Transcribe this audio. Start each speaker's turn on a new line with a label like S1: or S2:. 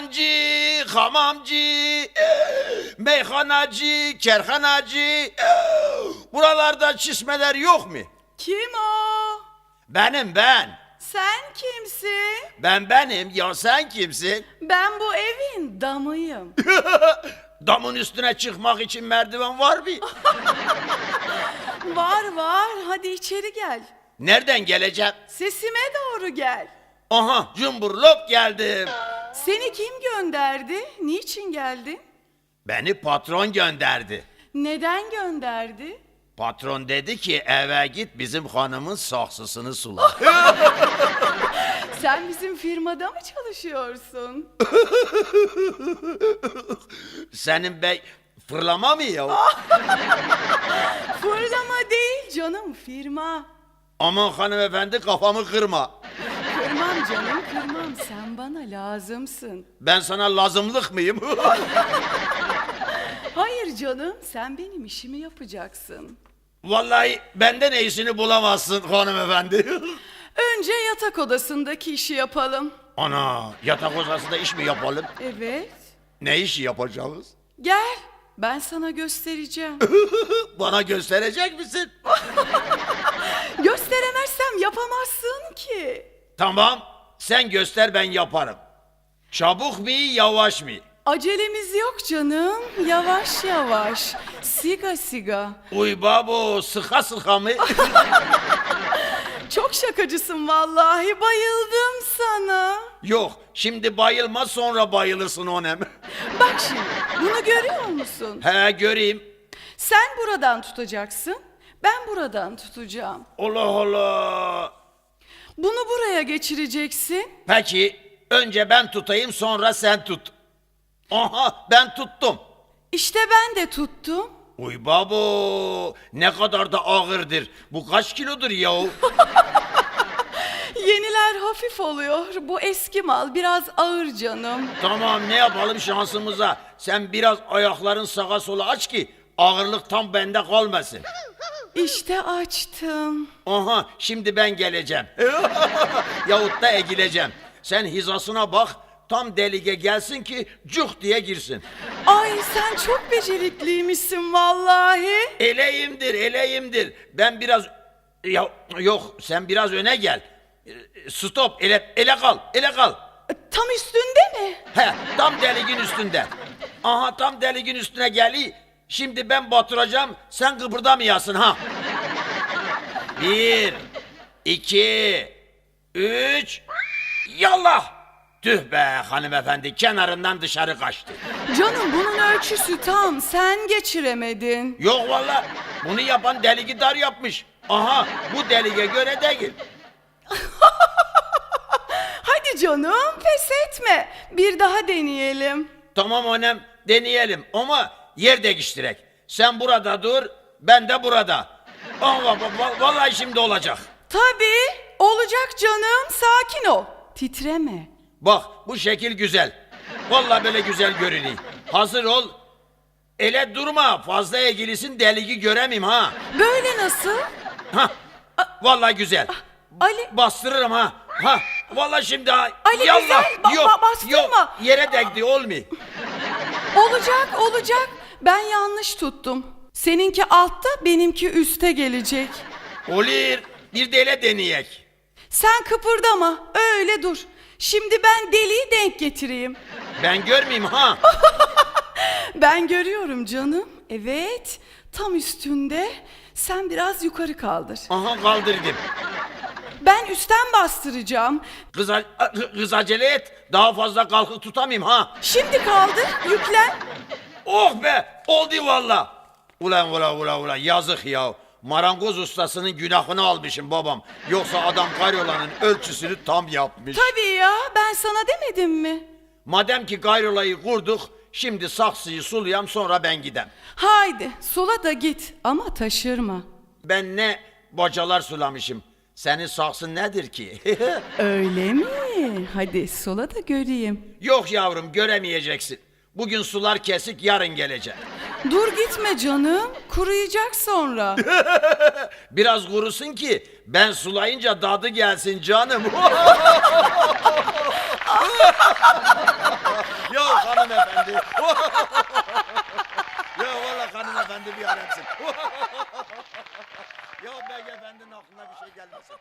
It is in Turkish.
S1: Ula hancı, hamamcı, meyhanacı, kerhanacı Buralarda çişmeler yok mu?
S2: Kim o?
S1: Benim ben.
S2: Sen kimsin?
S1: Ben benim. Ya sen kimsin?
S2: Ben bu evin damıyım.
S1: Damın üstüne çıkmak için merdiven var mı?
S2: var var hadi içeri gel.
S1: Nereden geleceğim?
S2: Sesime doğru gel.
S1: Aha cumburlop geldim.
S2: Seni kim gönderdi? Niçin geldin?
S1: Beni patron gönderdi.
S2: Neden gönderdi?
S1: Patron dedi ki eve git bizim hanımın saksısını sula.
S2: Sen bizim firmada mı çalışıyorsun?
S1: Senin bey fırlama mı ya?
S2: Fırlama değil canım firma.
S1: Aman hanımefendi kafamı kırma.
S2: Kırmam canım kırmam sen bana lazımsın.
S1: Ben sana lazımlık mıyım?
S2: Hayır canım sen benim işimi yapacaksın.
S1: Vallahi benden iyisini bulamazsın hanımefendi.
S2: Önce yatak odasındaki işi yapalım.
S1: Ana yatak odasında iş mi yapalım?
S2: Evet.
S1: Ne işi yapacağız?
S2: Gel ben sana göstereceğim.
S1: Bana gösterecek misin?
S2: Gösteremezsem yapamazsın ki.
S1: Tamam sen göster ben yaparım. Çabuk mu yavaş mı?
S2: Acelemiz yok canım. Yavaş yavaş. Siga siga.
S1: Uy babo sıka sıka mı?
S2: Çok şakacısın vallahi. Bayıldım sana.
S1: Yok şimdi bayılma sonra bayılırsın onem.
S2: Bak şimdi bunu görüyor musun?
S1: He göreyim.
S2: Sen buradan tutacaksın. Ben buradan tutacağım.
S1: Allah Allah.
S2: Bunu buraya geçireceksin.
S1: Peki önce ben tutayım sonra sen tut. Aha ben tuttum.
S2: İşte ben de tuttum.
S1: Uy babo ne kadar da ağırdır. Bu kaç kilodur yahu?
S2: Yeniler hafif oluyor. Bu eski mal biraz ağır canım.
S1: tamam ne yapalım şansımıza. Sen biraz ayakların sağa sola aç ki ağırlık tam bende kalmasın.
S2: İşte açtım.
S1: Aha şimdi ben geleceğim. Yahut da egileceğim. Sen hizasına bak tam delige gelsin ki cuk diye girsin.
S2: Ay sen çok becerikliymişsin vallahi.
S1: Eleyimdir eleyimdir. Ben biraz... Ya, yok sen biraz öne gel. Stop ele, ele kal ele kal.
S2: Tam üstünde mi?
S1: He tam deligin üstünde. Aha tam deligin üstüne geli. Şimdi ben batıracağım sen kıpırdamayasın ha. Bir, iki, üç, yallah. Tüh be hanımefendi kenarından dışarı kaçtı.
S2: Canım bunun ölçüsü tam. Sen geçiremedin.
S1: Yok valla bunu yapan deligi dar yapmış. Aha bu delige göre değil.
S2: Hadi canım pes etme. Bir daha deneyelim.
S1: Tamam annem deneyelim ama yer değiştirek. Sen burada dur ben de burada. Allah va- vallahi şimdi olacak.
S2: Tabii olacak canım. Sakin ol. Titreme.
S1: Bak bu şekil güzel. Vallahi böyle güzel görünüyor. Hazır ol. Ele durma fazla ilgilisin deligi göremeyim ha.
S2: Böyle nasıl?
S1: Ha. Vallahi güzel.
S2: Ali
S1: Bastırırım ha. Ha. Vallahi şimdi ha.
S2: Ali
S1: Yallah.
S2: güzel, ba-
S1: yok,
S2: ba- bastırma.
S1: Yok. Yere değdi olmuyor.
S2: olacak olacak. Ben yanlış tuttum. Seninki altta benimki üste gelecek.
S1: Olur. Bir de ele deneyek.
S2: Sen kıpırdama öyle dur. Şimdi ben deliği denk getireyim.
S1: Ben görmeyeyim ha.
S2: Ben görüyorum canım. Evet tam üstünde. Sen biraz yukarı kaldır.
S1: Aha kaldırdım.
S2: Ben üstten bastıracağım.
S1: Kız, a- kız acele et. Daha fazla kalkıp tutamayayım ha.
S2: Şimdi kaldır yüklen.
S1: Oh be oldu valla. Ulan ula ula ula yazık ya. Marangoz ustasının günahını almışım babam. Yoksa adam karyolanın ölçüsünü tam yapmış.
S2: Tabii ya ben sana demedim mi?
S1: Madem ki gayrolayı kurduk, şimdi saksıyı sulayam sonra ben gidem.
S2: Haydi sula da git ama taşırma.
S1: Ben ne bacalar sulamışım. Senin saksın nedir ki?
S2: Öyle mi? Hadi sula da göreyim.
S1: Yok yavrum göremeyeceksin. Bugün sular kesik yarın gelecek.
S2: Dur gitme canım. Kuruyacak sonra.
S1: Biraz kurusun ki ben sulayınca dadı gelsin canım. ya hanımefendi. ya valla hanımefendi bir alemsin. ya beyefendinin aklına bir şey gelmesin.